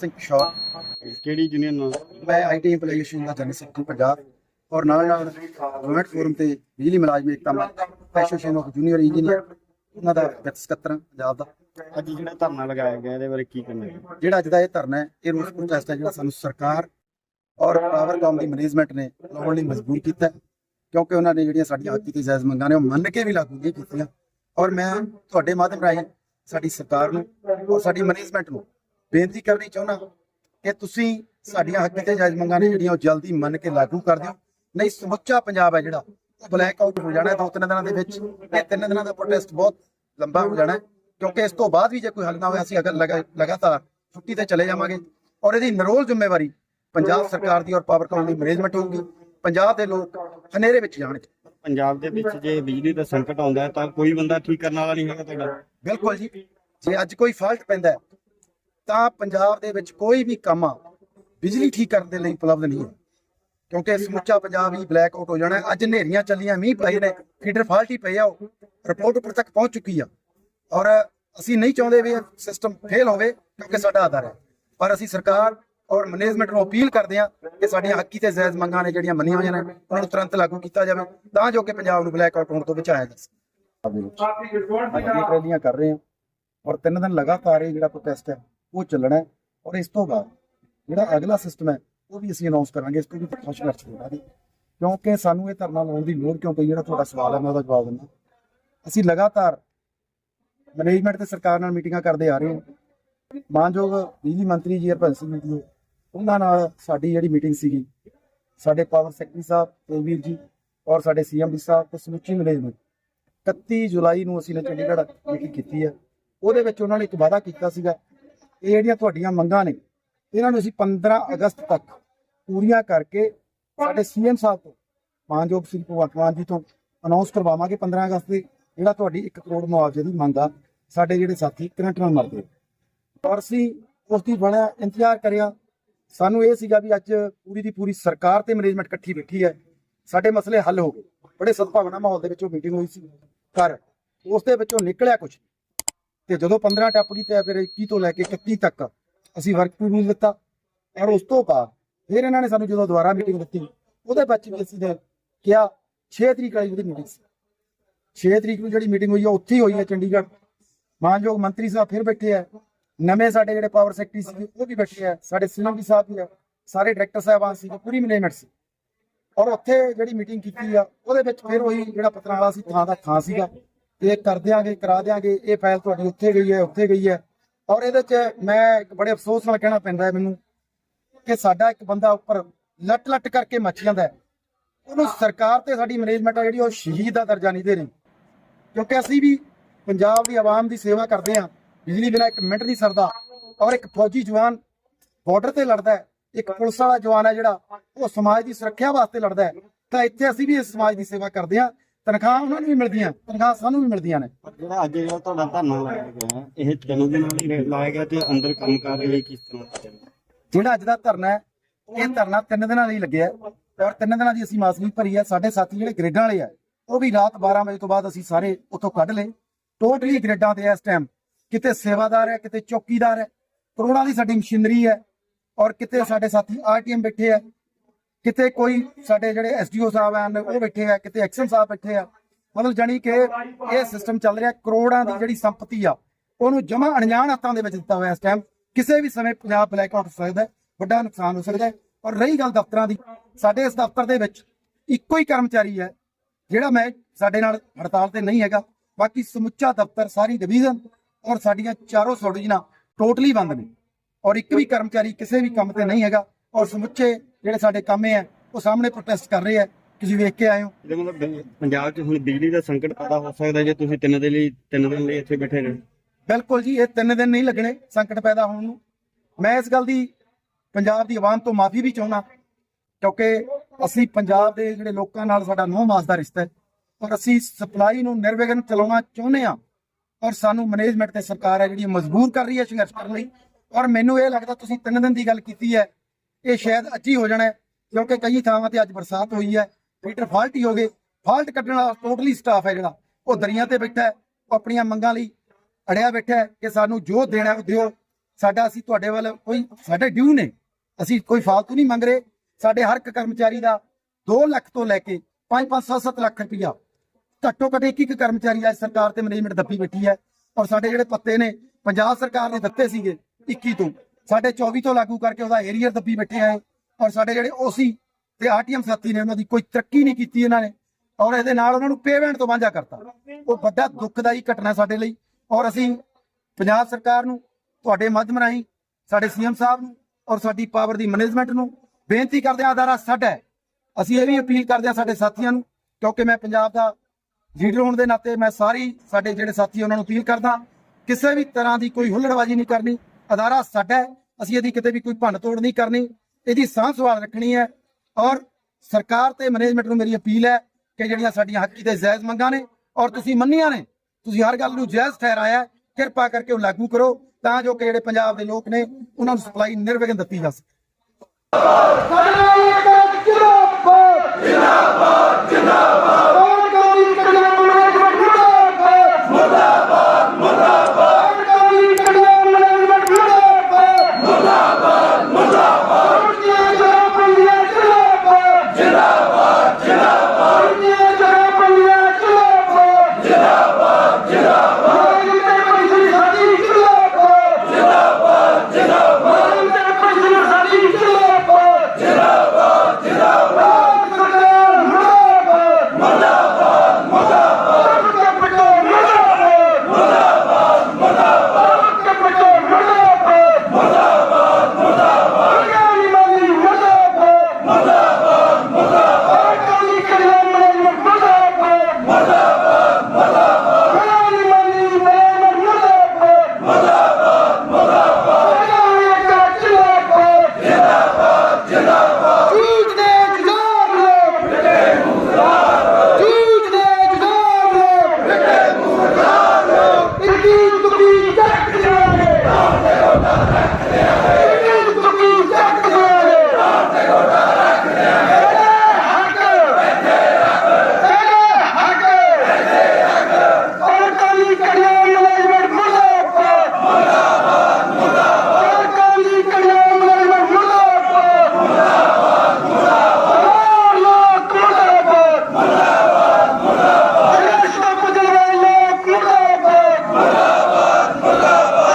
ਸਿੰਘ ਕਿਸ਼ੋਰ। ਕਿਹੜੀ ਯੂਨੀਅਨ ਨਾਲ? ਮੈਂ ਆਈਟੀ ਇੰਪਲੀਕੇਸ਼ਨ ਦਾ ਜਨਰਲ ਸੈਕਟਰੀ ਪੰਜਾਬ ਔਰ ਨਾਲ ਨਾਲ ਗਵਰਨਮੈਂਟ ਫੋਰਮ ਤੇ ਬਿਜਲੀ ਮੁਲਾਜ਼ਮ ਏਕਤਾ ਮੰਚ ਐਸੋਸੀਏਸ਼ਨ ਆਫ ਜੂਨੀਅਰ ਇੰਜੀਨੀਅਰ ਉਹਨਾਂ ਦਾ ਵਿੱਤ ਸਕੱਤਰ ਪੰਜਾਬ ਦਾ। ਅੱਜ ਜਿਹੜਾ ਧਰਨਾ ਲਗਾਇਆ ਗਿਆ ਇਹਦੇ ਬਾਰੇ ਕੀ ਕਹਿਣਾ ਜਿਹੜਾ ਅੱਜ ਦਾ ਇਹ ਧਰਨਾ ਹੈ ਇਹ ਰੋਸ ਪ੍ਰੋਟੈਸਟ ਹੈ ਜਿਹੜਾ ਸਾਨੂੰ ਸਰਕਾਰ ਔਰ ਪਾਵਰਕਾਮ ਦੀ ਮੈਨੇਜਮੈਂਟ ਨੇ ਲਾਉਣ ਲਈ ਮਜਬੂਰ ਕੀਤਾ। ਕਿਉਂਕਿ ਉਹਨਾਂ ਨੇ ਜਿਹੜੀਆਂ ਸਾਡੀਆਂ ਹੱਕੀ ਤੇ ਜਾਇਜ਼ ਮੰਗਾਂ ਨੇ ਉਹ ਮੰਨ ਕੇ ਵੀ ਲਾਗੂ ਨਹੀਂ ਕੀਤੀਆਂ। ਔਰ ਮੈਂ ਤੁਹਾਡੇ ਮਾਧਿਅਮ ਰਾਹੀਂ ਸਾਡੀ ਸਰਕਾਰ ਨੂੰ ਔਰ ਸਾਡੀ ਮੈਨੇਜਮੈਂਟ ਨੂੰ ਬੇਨਤੀ ਕਰਨੀ ਚਾਹੁੰਦਾ ਕਿ ਤੁਸੀਂ ਸਾਡੀਆਂ ਹੱਕੀ ਤੇ ਜਾਇਜ਼ ਮੰਗਾਂ ਨੇ ਜਿਹੜੀਆਂ ਉਹ ਜਲਦੀ ਮੰਨ ਕੇ ਲਾਗੂ ਕਰ ਦਿਓ। ਨਹੀਂ ਸਮੁੱਚਾ ਪੰਜਾਬ ਹੈ ਜਿਹੜਾ ਉਹ ਬਲੈਕ ਆਊਟ ਹੋ ਜਾਣਾ ਦੋ ਤਿੰਨ ਦਿਨਾਂ ਦੇ ਵਿੱਚ। ਇਹ ਤਿੰਨ ਦਿਨਾਂ ਦਾ ਪ੍ਰੋਟੈਸਟ ਬਹੁਤ ਲੰਬਾ ਹੋ ਜਾਣਾ ਕਿਉਂਕਿ ਇਸ ਤੋਂ ਬਾਅਦ ਵੀ ਜੇ ਕੋਈ ਹੱਲ ਨਾ ਹੋਇਆ ਅਸੀਂ ਅਗਰ ਲਗਾ- ਲਗਾਤਾਰ ਛੁੱਟੀ ਤੇ ਚਲੇ ਜਾਵਾਂਗੇ। ਔਰ ਇਹਦੀ ਨਰੋਲ ਜ਼ਿੰਮੇਵਾਰੀ ਪੰਜਾਬ ਸਰਕਾਰ ਦੀ ਔਰ ਪਾਵਰਕਾਮ ਦੀ ਮੈਨੇਜਮੈਂਟ ਹੋਊਗੀ। ਪੰਜਾਬ ਦੇ ਲੋਕ ਹਨੇਰੇ ਵਿੱਚ ਜਾਣਗੇ। ਪੰਜਾਬ ਦੇ ਵਿੱਚ ਜੇ ਬਿਜਲੀ ਦਾ ਸੰਕਟ ਆਉਂਦਾ ਤਾਂ ਕੋਈ ਬੰਦਾ ਠੀਕ ਕਰਨ ਵਾਲਾ ਨਹੀਂ ਹੈਗਾ ਤੁਹਾਡਾ। ਬਿਲਕੁਲ ਜੀ। ਜੇ ਅੱਜ ਕੋਈ ਫਾਲਟ ਪੈਂਦਾ ਤਾਂ ਪੰਜਾਬ ਦੇ ਵਿੱਚ ਕੋਈ ਵੀ ਕੰਮ ਆ ਬਿਜਲੀ ਠੀਕ ਕਰਨ ਦੇ ਲਈ ਉਪਲਬਧ ਨਹੀਂ ਹੈ। ਕਿਉਂਕਿ ਸਮੁੱਚਾ ਪੰਜਾਬ ਹੀ ਬਲੈਕ ਆਊਟ ਹੋ ਜਾਣਾ ਹੈ। ਅੱਜ ਹਨੇਰੀਆਂ ਚੱਲੀਆਂ ਮੀਂਹ ਪਏ ਨੇ ਫੀਡਰ ਫਾਲਟ ਹੀ ਪਏ ਆ ਉਹ ਰਿਪੋਰਟ ਉੱਪਰ ਤੱਕ ਪਹੁੰਚ ਚੁੱਕੀ ਆ। ਔਰ ਅਸੀਂ ਨਹੀਂ ਚਾਹੁੰਦੇ ਵੀ ਇਹ ਸਿਸਟਮ ਫੇਲ ਹੋਵੇ ਕਿਉਂਕਿ ਸਾਡਾ ਆਧਾਰ ਹੈ। ਪਰ ਅਸੀਂ ਸਰਕਾਰ ਔਰ ਮੈਨੇਜਮੈਂਟ ਨੂੰ ਅਪੀਲ ਕਰਦੇ ਹਾਂ ਕਿ ਸਾਡੀਆਂ ਹੱਕੀ ਤੇ ਜਾਇਜ਼ ਮੰਗਾਂ ਨੇ ਜਿਹੜੀਆਂ ਮੰਨੀਆਂ ਹੋਈਆਂ ਨੇ ਉਹਨਾਂ ਨੂੰ ਤੁਰੰਤ ਲਾਗੂ ਕੀਤਾ ਜਾਵੇ ਤਾਂ ਜੋ ਕਿ ਪੰਜਾਬ ਨੂੰ ਬਲੈਕ ਆਊਟ ਹੋਣ ਤੋਂ ਬਚਾਇਆ ਜਾ ਸਕੇ। ਇਹ ਟਰੈਲੀਆਂ ਕਰ ਰਹੇ ਹਾਂ। ਔਰ ਤਿੰਨ ਦਿਨ ਲਗਾਤਾਰ ਇਹ ਜਿਹੜਾ ਪ੍ਰੋਟੈਸਟ ਹੈ ਉਹ ਚੱਲਣਾ ਔਰ ਇਸ ਤੋਂ ਬਾਅਦ ਜਿਹੜਾ ਅਗਲਾ ਸਿਸਟਮ ਹੈ, ਉਹ ਵੀ ਅਸੀਂ ਅਨਾਉਂਸ ਕਰਾਂਗੇ, ਇਸ ਤੋਂ ਵੀ ਪ੍ਰਕਾਸ਼ ਸੰਘਰਸ਼ ਹੋਣਾ ਕਿਉਂਕਿ ਸਾਨੂੰ ਇਹ ਧਰਨਾ ਲਾਉਣ ਦੀ ਲੋੜ ਕਿਉਂ ਪਈ? ਜਿਹੜਾ ਤੁਹਾਡਾ ਸਵਾਲ ਹੈ, ਮੈਂ ਉਹਦਾ ਜਵਾਬ ਦਿੰਦਾ। ਅਸੀਂ ਲਗਾਤਾਰ ਮੈਨੇਜਮੈਂਟ ਤੇ ਸਰਕਾਰ ਨਾਲ ਮੀਟਿੰਗਾਂ ਕਰਦੇ ਆ ਰਹੇ ਹਾਂ। ਮਾਨਯੋਗ ਬਿਜਲੀ ਮੰਤਰੀ ਜੀ, ਹਰਭਜਨ ਸਿੰਘ ਜੀ, ਉਹਨਾਂ ਨਾਲ ਸਾਡੀ ਜਿਹੜੀ ਮੀਟਿੰਗ ਸੀਗੀ, ਸਾਡੇ ਪਾਵਰ ਸੈਕਟਰੀ ਸਾਹਿਬ ਕੁਲਵੀਰ ਜੀ ਔਰ ਸਾਡੇ ਸੀਐਮਡੀ ਸਾਹਿਬ ਤੇ ਸਮੁੱਚੀ ਮੈਨੇਜਮੈਂਟ 31 ਜੁਲਾਈ ਨੂੰ ਅਸੀਂ ਨੇ ਚੰਡੀਗੜ੍ਹ ਮੀਟਿੰਗ ਕੀਤੀ ਹੈ। ਉਹਦੇ ਵਿੱਚ ਉਹਨਾਂ ਨੇ ਇੱਕ ਵਾਅਦਾ ਕੀਤਾ ਸੀਗਾ ਇਹ ਜਿਹੜੀਆਂ ਤੁਹਾਡੀਆਂ ਮੰਗਾਂ ਨੇ, ਇਹਨਾਂ ਨੂੰ ਅਸੀਂ 15 ਅਗਸਤ ਤੱਕ ਪੂਰੀਆਂ ਕਰਕੇ ਸਾਡੇ ਸੀਐਮ ਸਾਹਿਬ ਤੋਂ, ਮਾਨਯੋਗ ਸ੍ਰੀ ਭਗਵੰਤ ਮਾਨ ਜੀ ਤੋਂ ਅਨਾਉਂਸ ਕਰਵਾਵਾਂਗੇ 15 ਅਗਸਤ ਦੇ, ਜਿਹੜਾ ਤੁਹਾਡੀ 1 ਕਰੋੜ ਮੁਆਵਜ਼ੇ ਦੀ ਮੰਗ ਆ, ਸਾਡੇ ਜਿਹੜੇ ਸਾਥੀ ਕਰੰਟ ਨਾਲ ਮਰਦੇ ਔਰ ਅਸੀਂ ਉਸ ਦੀ ਬੜਾ ਇੰਤਜ਼ਾਰ ਕਰਿਆ। ਸਾਨੂੰ ਇਹ ਸੀਗਾ ਵੀ ਅੱਜ ਪੂਰੀ ਦੀ ਪੂਰੀ ਸਰਕਾਰ ਤੇ ਮੈਨੇਜਮੈਂਟ ਇਕੱਠੀ ਬੈਠੀ ਹੈ। ਸਾਡੇ ਮਸਲੇ ਹੱਲ ਹੋ ਗਏ। ਬੜੇ ਸਦਭਾਵਨਾ ਮਾਹੌਲ ਦੇ ਵਿੱਚ ਉਹ ਮੀਟਿੰਗ ਹੋਈ ਸੀ। ਪਰ ਉਸ ਦੇ ਵਿੱਚੋਂ ਨਿਕਲਿਆ ਕੁਝ ਤੇ ਜਦੋਂ 15 ਟੱਪ ਗਈ ਤੇ ਫਿਰ 21 ਤੋਂ ਲੈ ਕੇ 31 ਤੱਕ ਅਸੀਂ ਵਰਕ ਪੂਰੀ ਦਿੱਤਾ। ਔਰ ਉਸ ਤੋਂ ਬਾਅਦ ਫਿਰ ਇਹਨਾਂ ਨੇ ਸਾਨੂੰ ਜਦੋਂ ਦੁਬਾਰਾ ਮੀਟਿੰਗ ਦਿੱਤੀ, ਉਹਦੇ ਵਿੱਚ ਵੀ ਅਸੀਂ ਨੇ ਕਿਹਾ 6 ਤਰੀਕ ਵਾਲੀ ਜਿਹੜੀ ਮੀਟਿੰਗ ਸੀ। 6 ਤਰੀਕ ਨੂੰ ਜਿਹੜੀ ਮੀਟਿੰਗ ਹੋਈ ਹੈ ਉੱਥੇ ਹੀ ਹੋਈ ਹੈ ਚੰਡੀਗੜ੍ਹ। ਮਾਨਯੋਗ ਮੰਤਰੀ ਸਾਹਿਬ ਫਿਰ ਬੈਠੇ ਆ। ਨਵੇਂ ਸਾਡੇ ਜਿਹੜੇ ਪਾਵਰ ਸੈਕਟਰੀ ਸੀ ਉਹ ਵੀ ਬੈਠੇ ਆ। ਸਾਡੇ ਸੀਐਮਡੀ ਸਾਹਿਬ ਵੀ ਆ। ਸਾਰੇ ਡਾਇਰੈਕਟਰ ਸਾਹਿਬਾਨ ਸੀ ਪੂਰੀ ਮੈਨੇਜਮੈਂਟ ਸੀ। ਔਰ ਉੱਥੇ ਜਿਹੜੀ ਮੀਟਿੰਗ ਕੀਤੀ ਆ, ਉਹਦੇ ਵਿੱਚ ਫਿਰ ਉਹੀ ਜਿਹੜਾ ਪਤਨਾਲਾ ਸੀ, ਥਾਂ ਦਾ ਥਾਂ ਸੀਗਾ। ਇਹ ਕਰ ਦਿਆਂਗੇ, ਕਰਾ ਦਿਆਂਗੇ, ਇਹ ਫਾਈਲ ਤੁਹਾਡੀ ਉੱਥੇ ਗਈ ਹੈ, ਉੱਥੇ ਗਈ ਹੈ। ਔਰ ਇਹਦੇ 'ਚ ਮੈਂ ਇੱਕ ਬੜੇ ਅਫਸੋਸ ਨਾਲ ਕਹਿਣਾ ਪੈਂਦਾ ਹੈ ਮੈਨੂੰ ਕਿ ਸਾਡਾ ਇੱਕ ਬੰਦਾ ਉੱਪਰ ਲੱਟ ਲੱਟ ਕਰਕੇ ਮੱਚ ਜਾਂਦਾ ਹੈ। ਉਹਨੂੰ ਸਰਕਾਰ ਤੇ ਸਾਡੀ ਮੈਨੇਜਮੈਂਟ ਆ ਜਿਹੜੀ ਉਹ ਸ਼ਹੀਦ ਦਾ ਦਰਜਾ ਨਹੀਂ ਦੇ ਰਹੀ। ਕਿਉਂਕਿ ਅਸੀਂ ਵੀ ਪੰਜਾਬ ਦੀ ਆਵਾਮ ਦੀ ਸੇਵਾ ਕਰਦੇ ਹਾਂ। ਬਿਜਲੀ ਬਿਨਾਂ ਇੱਕ ਮਿੰਟ ਨਹੀਂ ਸਰਦਾ। ਔਰ ਇੱਕ ਫੌਜੀ ਜਵਾਨ ਬਾਰਡਰ ਤੇ ਲੜਦਾ ਹੈ। ਇੱਕ ਪੁਲਿਸ ਵਾਲਾ ਜਵਾਨ ਹੈ ਜਿਹੜਾ, ਉਹ ਸਮਾਜ ਦੀ ਸੁਰੱਖਿਆ ਵਾਸਤੇ ਲੜਦਾ ਹੈ। ਤਾਂ ਇੱਥੇ ਅਸੀਂ ਵੀ ਇਸ ਸਮਾਜ ਦੀ ਸੇਵਾ ਕਰਦੇ ਹਾਂ। ਤਨਖਾਹ ਉਹਨਾਂ ਨੂੰ ਵੀ ਮਿਲਦੀਆਂ ਤਨਖਾਹ ਸਾਨੂੰ ਵੀ ਮਿਲਦੀਆਂ ਨੇ ਜਿਹੜਾ ਅੱਜ ਜਿਹੜਾ ਤੁਹਾਡਾ ਧਰਨਾ ਲਾਇਆ ਗਿਆ ਇਹ ਤਿੰਨ ਦਿਨਾਂ ਲਈ ਲਾਇਆ ਗਿਆ ਤੇ ਅੰਦਰ ਕੰਮ ਕਰ ਲਈ ਕਿਸ ਤਰ੍ਹਾਂ? ਜਿਹੜਾ ਅੱਜ ਦਾ ਧਰਨਾ ਹੈ ਇਹ ਧਰਨਾ ਤਿੰਨ ਦਿਨਾਂ ਲਈ ਲੱਗਿਆ ਔਰ ਤਿੰਨ ਦਿਨਾਂ ਦੀ ਅਸੀਂ ਮਾਸੂਮੀ ਭਰੀ ਹੈ ਸਾਡੇ ਸਾਥੀ ਜਿਹੜੇ ਗ੍ਰੇਡਾਂ ਵਾਲੇ ਆ ਉਹ ਵੀ ਰਾਤ 12 ਵਜੇ ਤੋਂ ਬਾਅਦ ਅਸੀਂ ਸਾਰੇ ਉੱਥੋਂ ਕੱਢ ਲਏ ਟੋਟਲੀ ਗ੍ਰੇਡਾਂ ਤੇ ਇਸ ਟਾਈਮ ਕਿਤੇ ਸੇਵਾਦਾਰ ਹੈ ਕਿਤੇ ਚੌਕੀਦਾਰ ਹੈ ਕਰੋੜਾਂ ਦੀ ਸਾਡੀ ਮਸ਼ੀਨਰੀ ਹੈ ਔਰ ਕਿਤੇ ਸਾਡੇ ਸਾਥੀ ਆਰਟੀਐਮ ਬੈਠੇ ਆ ਕਿਤੇ ਕੋਈ ਸਾਡੇ ਜਿਹੜੇ ਐਸਡੀਓ ਸਾਹਿਬ ਹਨ, ਉਹ ਬੈਠੇ ਆ, ਕਿਤੇ ਐਕਸ਼ਨ ਸਾਹਿਬ ਬੈਠੇ ਆ। ਮਤਲਬ ਜਾਨੀ ਕਿ ਇਹ ਸਿਸਟਮ ਚੱਲ ਰਿਹਾ, ਕਰੋੜਾਂ ਦੀ ਜਿਹੜੀ ਸੰਪਤੀ ਆ, ਉਹਨੂੰ ਜਮਾ ਅਣਜਾਣ ਹੱਥਾਂ ਦੇ ਵਿੱਚ ਦਿੱਤਾ ਹੋਇਆ ਇਸ ਟਾਈਮ ਕਿਸੇ ਵੀ ਸਮੇਂ ਪੰਜਾਬ ਬਲੈਕ ਆਊਟ ਹੋ ਸਕਦਾ ਵੱਡਾ ਨੁਕਸਾਨ ਹੋ ਸਕਦਾ ਔਰ ਰਹੀ ਗੱਲ ਦਫ਼ਤਰਾਂ ਦੀ, ਸਾਡੇ ਇਸ ਦਫ਼ਤਰ ਦੇ ਵਿੱਚ ਇੱਕੋ ਹੀ ਕਰਮਚਾਰੀ ਹੈ, ਜਿਹੜਾ ਮੈਂ ਸਾਡੇ ਨਾਲ ਹੜਤਾਲ ਤੇ ਨਹੀਂ ਹੈਗਾ। ਬਾਕੀ ਸਮੁੱਚਾ ਦਫ਼ਤਰ, ਸਾਰੀ ਡਿਵੀਜ਼ਨ ਔਰ ਸਾਡੀਆਂ ਚਾਰੋਂ ਸੌਡੀਆਂ ਟੋਟਲੀ ਬੰਦ ਨੇ। ਔਰ ਇੱਕ ਵੀ ਕਰਮਚਾਰੀ ਕਿਸੇ ਵੀ ਕੰਮ ਤੇ ਨਹੀਂ ਹੈਗਾ। ਔਰ ਸਮੁੱਚੇ ਜਿਹੜੇ ਸਾਡੇ ਕਾਮੇ ਆ ਉਹ ਸਾਹਮਣੇ ਪ੍ਰੋਟੈਸਟ ਕਰ ਰਹੇ ਆ ਤੁਸੀਂ ਵੇਖ ਕੇ ਆਏ ਹੋ। ਇਹਦਾ ਮਤਲਬ ਬ- ਪੰਜਾਬ 'ਚ ਹੁਣ ਬਿਜਲੀ ਦਾ ਸੰਕਟ ਪੈਦਾ ਹੋ ਸਕਦਾ ਜੇ ਤੁਸੀਂ ਤਿੰਨ ਦਿਨ ਲਈ ਤਿੰਨ ਦਿਨ ਲਈ ਇੱਥੇ ਬੈਠੇ ਰਹੋ ਬਿਲਕੁਲ ਜੀ ਇਹ ਤਿੰਨ ਦਿਨ ਨਹੀਂ ਲੱਗਣੇ ਸੰਕਟ ਪੈਦਾ ਹੋਣ ਨੂੰ। ਮੈਂ ਇਸ ਗੱਲ ਦੀ ਪੰਜਾਬ ਦੀ ਆਵਾਮ ਤੋਂ ਮਾਫੀ ਵੀ ਚਾਹੁੰਦਾ ਕਿਉਂਕਿ ਅਸੀਂ ਪੰਜਾਬ ਦੇ ਜਿਹੜੇ ਲੋਕਾਂ ਨਾਲ ਸਾਡਾ ਨੌ ਮਾਸ ਦਾ ਰਿਸ਼ਤਾ ਹੈ ਔਰ ਅਸੀਂ ਸਪਲਾਈ ਨੂੰ ਨਿਰਵਿਘਨ ਚਲਾਉਣਾ ਚਾਹੁੰਦੇ ਆ ਔਰ ਸਾਨੂੰ ਮੈਨੇਜਮੈਂਟ ਤੇ ਸਰਕਾਰ ਹੈ ਜਿਹੜੀ ਮਜਬੂਰ ਕਰ ਰਹੀ ਹੈ ਸੰਘਰਸ਼ ਕਰਨ ਲਈ। ਔਰ ਮੈਨੂੰ ਇਹ ਲੱਗਦਾ ਤੁਸੀਂ ਤਿੰਨ ਦਿਨ ਦੀ ਗੱਲ ਕੀਤੀ ਹੈ ਇਹ ਸ਼ਾਇਦ ਅੱਜ ਹੋ ਜਾਣਾ ਕਿਉਂਕਿ ਕਈ ਥਾਵਾਂ ਤੇ ਅੱਜ ਬਰਸਾਤ ਹੋਈ ਹੈ ਫੀਟਰ ਫਾਲਟ ਹੀ ਹੋ ਗਏ। ਫਾਲਟ ਕੱਢਣ ਵਾਲਾ ਟੋਟਲੀ ਸਟਾਫ ਹੈ ਜਿਹੜਾ। ਉਹ ਦਰਿਆ ਤੇ ਬੈਠਾ ਹੈ, ਉਹ ਆਪਣੀਆਂ ਮੰਗਾਂ ਲਈ ਅੜਿਆ ਬੈਠਾ ਕਿ ਸਾਨੂੰ ਜੋ ਦੇਣਾ ਉਹ ਦਿਓ। ਸਾਡਾ ਅਸੀਂ ਤੁਹਾਡੇ ਵੱਲ ਕੋਈ, ਸਾਡੇ ਡਿਊ ਨੇ। ਅਸੀਂ ਕੋਈ ਫਾਲਤੂ ਨਹੀਂ ਮੰਗ ਰਹੇ। ਸਾਡੇ ਹਰ ਇੱਕ ਕਰਮਚਾਰੀ ਦਾ 2 ਲੱਖ ਤੋਂ ਲੈ ਕੇ 5-5 7-7 ਲੱਖ ਰੁਪਇਆ। ਘੱਟੋ ਘੱਟ ਇੱਕ ਇੱਕ ਕਰਮਚਾਰੀ ਅੱਜ ਸਰਕਾਰ ਤੇ ਮੈਨੇਜਮੈਂਟ ਦੱਬੀ ਬੈਠੀ ਹੈ। ਔਰ ਸਾਡੇ ਜਿਹੜੇ ਪੱਤੇ ਨੇ, ਪੰਜਾਬ ਸਰਕਾਰ ਨੇ ਦਿੱਤੇ ਸੀਗੇ 21 ਤੋਂ। ਸਾਡੇ 24 ਤੋਂ ਲਾਗੂ ਕਰਕੇ ਉਹਦਾ ਏਰੀਅਰ ਦੱਬੀ ਬੈਠੇ ਹੈ ਔਰ ਸਾਡੇ ਜਿਹੜੇ ਓਸੀ ਤੇ ਆਰਟੀਐਮ ਸਾਥੀ ਨੇ, ਉਹਨਾਂ ਦੀ ਕੋਈ ਤਰੱਕੀ ਨਹੀਂ ਕੀਤੀ ਇਹਨਾਂ ਨੇ। ਔਰ ਇਹਦੇ ਨਾਲ ਉਹਨਾਂ ਨੂੰ ਪੇਮੈਂਟ ਤੋਂ ਵਾਂਝਾ ਕਰਤਾ। ਉਹ ਵੱਡਾ ਦੁੱਖਦਾਈ ਘਟਨਾ ਸਾਡੇ ਲਈ। ਔਰ ਅਸੀਂ ਪੰਜਾਬ ਸਰਕਾਰ ਨੂੰ, ਤੁਹਾਡੇ ਮਾਧਿਅਮ ਰਾਹੀਂ, ਸਾਡੇ ਸੀਐਮ ਸਾਹਿਬ ਨੂੰ ਔਰ ਸਾਡੀ ਪਾਵਰ ਦੀ ਮੈਨੇਜਮੈਂਟ ਨੂੰ ਬੇਨਤੀ ਕਰਦੇ ਹਾਂ ਅਦਾਰਾ ਸਾਡਾ ਅਸੀਂ ਇਹ ਵੀ ਅਪੀਲ ਕਰਦੇ ਹਾਂ ਸਾਡੇ ਸਾਥੀਆਂ ਨੂੰ, ਕਿਉਂਕਿ ਮੈਂ ਪੰਜਾਬ ਦਾ ਲੀਡਰ ਹੋਣ ਦੇ ਨਾਤੇ ਮੈਂ ਸਾਰੀ ਸਾਡੇ ਜਿਹੜੇ ਸਾਥੀ ਉਹਨਾਂ ਨੂੰ ਅਪੀਲ ਕਰਦਾ ਕਿਸੇ ਵੀ ਤਰ੍ਹਾਂ ਦੀ ਕੋਈ ਹੁੱਲੜਬਾਜ਼ੀ ਨਹੀਂ ਕਰਨੀ। ਅਦਾਰਾ ਸਾਡਾ ਅਸੀਂ ਇਹਦੀ ਕਿਤੇ ਵੀ ਕੋਈ ਭੰਨ ਤੋੜ ਨਹੀਂ ਕਰਨੀ, ਇਹਦੀ ਸਾਂਭ ਸੰਭਾਲ ਰੱਖਣੀ ਹੈ ਔਰ ਸਰਕਾਰ ਤੇ ਮੈਨੇਜਮੈਂਟ ਨੂੰ ਮੇਰੀ ਅਪੀਲ ਹੈ ਕਿ ਜਿਹੜੀਆਂ ਸਾਡੀਆਂ ਹੱਕੀ ਤੇ ਜਾਇਜ਼ ਮੰਗਾਂ ਨੇ ਔਰ ਤੁਸੀਂ ਮੰਨੀਆਂ ਨੇ, ਤੁਸੀਂ ਹਰ ਗੱਲ ਨੂੰ ਜਾਇਜ਼ ਠਹਿਰਾਇਆ ਕਿਰਪਾ ਕਰਕੇ ਉਹ ਲਾਗੂ ਕਰੋ ਤਾਂ ਜੋ ਕਿ ਜਿਹੜੇ ਪੰਜਾਬ ਦੇ ਲੋਕ ਨੇ, ਉਹਨਾਂ ਨੂੰ ਸਪਲਾਈ ਨਿਰਵਿਘਨ ਦਿੱਤੀ ਜਾ ਸਕੇ।